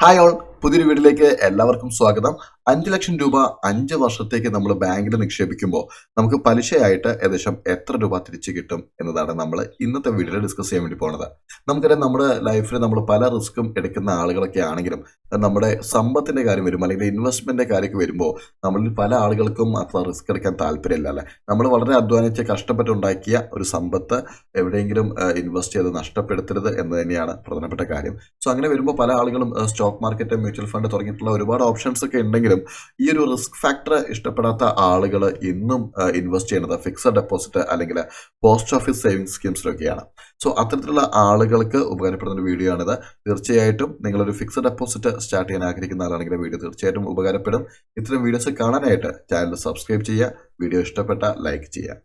Hi all പുതിയൊരു വീഡിയോയിലേക്ക് എല്ലാവർക്കും സ്വാഗതം. അഞ്ച് ലക്ഷം രൂപ അഞ്ച് വർഷത്തേക്ക് നമ്മൾ ബാങ്കിൽ നിക്ഷേപിക്കുമ്പോൾ നമുക്ക് പലിശയായിട്ട് ഏകദേശം എത്ര രൂപ തിരിച്ചു കിട്ടും എന്നതാണ് നമ്മൾ ഇന്നത്തെ വീഡിയോയിൽ ഡിസ്കസ് ചെയ്യാൻ വേണ്ടി പോണത്. നമുക്കറിയാം നമ്മുടെ ലൈഫിൽ നമ്മൾ പല റിസ്ക്കും എടുക്കുന്ന ആളുകളൊക്കെ ആണെങ്കിലും നമ്മുടെ സമ്പത്തിന്റെ കാര്യം വരുമ്പോൾ അല്ലെങ്കിൽ ഇൻവെസ്റ്റ്മെന്റിന്റെ കാര്യമൊക്കെ വരുമ്പോൾ നമ്മളിൽ പല ആളുകൾക്കും അത്ര റിസ്ക് എടുക്കാൻ താല്പര്യമില്ല അല്ലേ? നമ്മൾ വളരെ അധ്വാനിച്ച് കഷ്ടപ്പെട്ടുണ്ടാക്കിയ ഒരു സമ്പത്ത് എവിടെയെങ്കിലും ഇൻവെസ്റ്റ് ചെയ്ത് നഷ്ടപ്പെടുത്തരുത് എന്ന് തന്നെയാണ് പ്രധാനപ്പെട്ട കാര്യം. സോ അങ്ങനെ വരുമ്പോൾ പല ആളുകളും സ്റ്റോക്ക് മാർക്കറ്റ് മ്യൂച്വൽ ഫണ്ട് തുടങ്ങിയിട്ടുള്ള ഒരുപാട് ഓപ്ഷൻസ് ഒക്കെ ഉണ്ടെങ്കിലും ഈ ഒരു റിസ്ക് ഫാക്ടർ ഇഷ്ടപ്പെടാത്ത ആളുകൾ ഇന്നും ഇൻവെസ്റ്റ് ചെയ്യുന്നത് ഫിക്സഡ് ഡെപ്പോസിറ്റ് അല്ലെങ്കിൽ പോസ്റ്റ് ഓഫീസ് സേവിങ്സ് സ്കീംസിലൊക്കെയാണ് സോ അത്തരത്തിലുള്ള ആളുകൾക്ക് ഉപകാരപ്പെടുന്ന ഒരു വീഡിയോ ആണിത്. തീർച്ചയായിട്ടും നിങ്ങളൊരു ഫിക്സഡ് ഡെപ്പോസിറ്റ് സ്റ്റാർട്ട് ചെയ്യാൻ ആഗ്രഹിക്കുന്ന ആളാണെങ്കിൽ വീഡിയോ തീർച്ചയായിട്ടും ഉപകാരപ്പെടും. ഇത്തരം വീഡിയോസ് കാണാനായിട്ട് ചാനൽ സബ്സ്ക്രൈബ് ചെയ്യുക വീഡിയോ ഇഷ്ടപ്പെട്ട ലൈക്ക് ചെയ്യുക.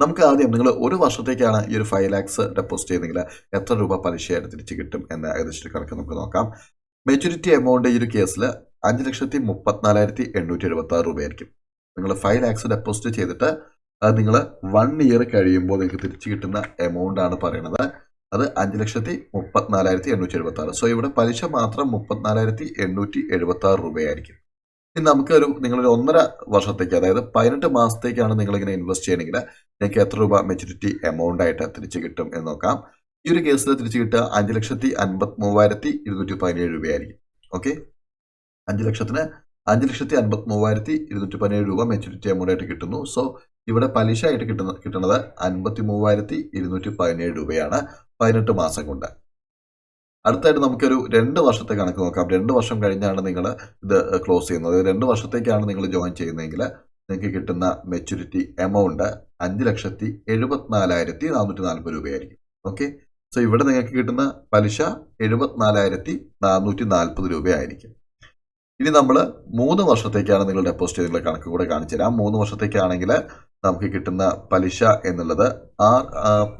നമുക്ക് ആദ്യം നിങ്ങൾ ഒരു വർഷത്തേക്കാണ് ഈ ഒരു ഫൈവ് ലാക്സ് ഡെപ്പോസിറ്റ് ചെയ്യുന്നെങ്കിൽ എത്ര രൂപ പലിശയായിട്ട് തിരിച്ചു കിട്ടും എന്ന ഏകദേശം കണക്ക് നമുക്ക് നോക്കാം. മെച്യൂരിറ്റി എമൗണ്ട് ഈ ഒരു കേസിൽ അഞ്ച് ലക്ഷത്തി മുപ്പത്തിനാലായിരത്തി എണ്ണൂറ്റി എഴുപത്തി ആറ് രൂപയായിരിക്കും. നിങ്ങൾ ഫൈവ് ലാക്സ് ഡെപ്പോസിറ്റ് ചെയ്തിട്ട് നിങ്ങൾ വൺ ഇയർ കഴിയുമ്പോൾ നിങ്ങൾക്ക് തിരിച്ചു കിട്ടുന്ന എമൗണ്ട് ആണ് പറയുന്നത്. അത് അഞ്ച് ലക്ഷത്തി മുപ്പത്തിനാലായിരത്തി എണ്ണൂറ്റി എഴുപത്തി ആറ് സോ ഇവിടെ പലിശ മാത്രം മുപ്പത്തിനാലായിരത്തി എണ്ണൂറ്റി എഴുപത്തി ആറ് രൂപയായിരിക്കും. ഇനി നമുക്കൊരു നിങ്ങളൊരു ഒന്നര വർഷത്തേക്ക് അതായത് പതിനെട്ട് മാസത്തേക്കാണ് നിങ്ങളിങ്ങനെ ഇൻവെസ്റ്റ് ചെയ്യണമെങ്കിൽ നിങ്ങൾക്ക് എത്ര രൂപ മെച്യൂരിറ്റി എമൗണ്ട് ആയിട്ട് തിരിച്ചു കിട്ടും എന്ന് നോക്കാം. ഈ ഒരു കേസിൽ തിരിച്ചു കിട്ടുക അഞ്ച് ലക്ഷത്തി അൻപത്തി മൂവായിരത്തി ഇരുന്നൂറ്റി പതിനേഴ് രൂപയായിരിക്കും. ഓക്കെ അഞ്ച് ലക്ഷത്തിന് അഞ്ച് ലക്ഷത്തി അൻപത്തി മൂവായിരത്തി ഇരുന്നൂറ്റി പതിനേഴ് രൂപ മെച്യൂരിറ്റി എമൗണ്ട് ആയിട്ട് കിട്ടുന്നു. സോ ഇവിടെ പലിശ ആയിട്ട് കിട്ടുന്ന കിട്ടുന്നത് അൻപത്തി മൂവായിരത്തി ഇരുന്നൂറ്റി പതിനേഴ് രൂപയാണ് പതിനെട്ട് മാസം കൊണ്ട്. അടുത്തായിട്ട് നമുക്കൊരു രണ്ട് വർഷത്തെ കണക്ക് നോക്കാം. രണ്ട് വർഷം കഴിഞ്ഞാണ് നിങ്ങൾ ഇത് ക്ലോസ് ചെയ്യുന്നത്. രണ്ട് വർഷത്തേക്കാണ് നിങ്ങൾ ജോയിൻ ചെയ്യുന്നതെങ്കിൽ നിങ്ങൾക്ക് കിട്ടുന്ന മെച്യൂരിറ്റി എമൗണ്ട് അഞ്ച് ലക്ഷത്തി എഴുപത്തിനാലായിരത്തി നാനൂറ്റി നാൽപ്പത് രൂപയായിരിക്കും. ഓക്കെ? സോ ഇവിടെ നിങ്ങൾക്ക് കിട്ടുന്ന പലിശ എഴുപത്തിനാലായിരത്തി നാനൂറ്റി നാൽപ്പത് രൂപയായിരിക്കും. ഇനി നമ്മൾ മൂന്ന് വർഷത്തേക്കാണ് നിങ്ങൾ ഡെപ്പോസിറ്റ് ചെയ്തിട്ടുള്ള കണക്ക് കൂടെ കാണിച്ചു തരാം മൂന്ന് വർഷത്തേക്കാണെങ്കിൽ നമുക്ക് കിട്ടുന്ന പലിശ എന്നുള്ളത് ആ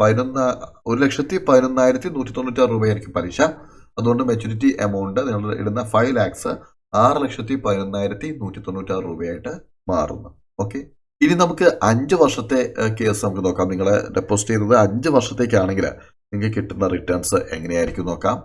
പതിനൊന്ന് ഒരു ലക്ഷത്തി പതിനൊന്നായിരത്തി നൂറ്റി തൊണ്ണൂറ്റാറ് രൂപയായിരിക്കും പലിശ. അതുകൊണ്ട് മെച്യൂരിറ്റി എമൗണ്ട് നിങ്ങൾ ഇടുന്ന ഫൈവ് ലാക്സ് ആറ് ലക്ഷത്തി പതിനൊന്നായിരത്തി നൂറ്റി തൊണ്ണൂറ്റാറ് രൂപയായിട്ട് മാറുന്നു. ഓക്കെ ഇനി നമുക്ക് അഞ്ച് വർഷത്തെ കേസ് നമുക്ക് നോക്കാം. നിങ്ങൾ ഡെപ്പോസിറ്റ് ചെയ്തത് അഞ്ച് വർഷത്തേക്കാണെങ്കിൽ നിങ്ങൾക്ക് കിട്ടുന്ന റിട്ടേൺസ് എങ്ങനെയായിരിക്കും നോക്കാം.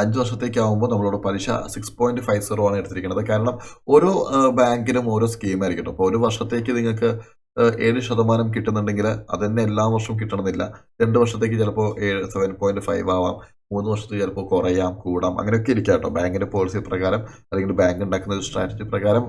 അഞ്ച് വർഷത്തേക്കാവുമ്പോൾ നമ്മളോട് പലിശ സിക്സ് പോയിന്റ് ഫൈവ് സീറോ ആണ് എടുത്തിരിക്കുന്നത്. കാരണം ഓരോ ബാങ്കിനും ഓരോ സ്കീമായിരിക്കും അപ്പോൾ ഒരു വർഷത്തേക്ക് നിങ്ങൾക്ക് ഏഴ് ശതമാനം കിട്ടുന്നുണ്ടെങ്കിൽ അതന്നെ എല്ലാ വർഷവും കിട്ടണമെന്നില്ല. രണ്ട് വർഷത്തേക്ക് ചിലപ്പോൾ ഏഴ് സെവൻ പോയിന്റ് ഫൈവ് ആവാം. മൂന്ന് വർഷത്തിൽ ചിലപ്പോൾ കുറയാം കൂടാം. അങ്ങനെയൊക്കെ ഇരിക്കാം കേട്ടോ. ബാങ്കിന്റെ പോളിസി പ്രകാരം അല്ലെങ്കിൽ ബാങ്ക് ഉണ്ടാക്കുന്ന ഒരു സ്ട്രാറ്റജി പ്രകാരം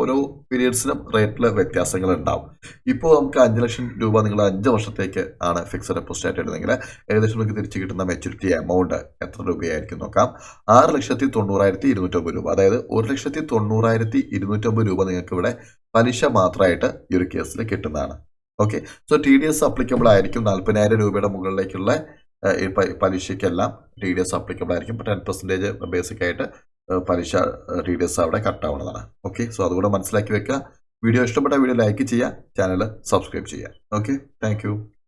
ഓരോ പീരീഡ്സിനും റേറ്റിൽ വ്യത്യാസങ്ങൾ ഉണ്ടാവും. ഇപ്പോൾ നമുക്ക് അഞ്ച് ലക്ഷം രൂപ നിങ്ങൾ അഞ്ച് വർഷത്തേക്ക് ആണ് ഫിക്സഡ് ഡെപ്പോസിറ്റ് ആയിട്ട് ഇടുന്നെങ്കിൽ ഏകദേശം നിങ്ങൾക്ക് തിരിച്ചു കിട്ടുന്ന മെച്യൂരിറ്റി എമൗണ്ട് എത്ര രൂപയായിരിക്കും നോക്കാം. ആറ് ലക്ഷത്തി തൊണ്ണൂറായിരത്തി ഇരുന്നൂറ്റമ്പത് രൂപ. അതായത് ഒരു ലക്ഷത്തി തൊണ്ണൂറായിരത്തി ഇരുന്നൂറ്റമ്പത് രൂപ നിങ്ങൾക്ക് ഇവിടെ പലിശ മാത്രമായിട്ട് ഈ ഒരു കേസിൽ കിട്ടുന്നതാണ്. Okay so T D S applicable ആയിരിക്കും. നാൽപ്പതിനായിരം രൂപയുടെ മുകളിലേക്കുള്ള പലിശയ്ക്കെല്ലാം ടി ഡി എസ് അപ്ലിക്കബിൾ ആയിരിക്കും. ടെൻ പെർസെന്റേജ് ബേസിക് ആയിട്ട് പലിശ ടി ഡി എസ് അവിടെ കട്ടാവുന്നതാണ് ഓക്കെ സോ അതുകൂടെ മനസ്സിലാക്കി വെക്കുക. വീഡിയോ ഇഷ്ടപ്പെട്ട വീഡിയോ ലൈക്ക് ചെയ്യുക. ചാനൽ സബ്സ്ക്രൈബ് ചെയ്യുക. Okay thank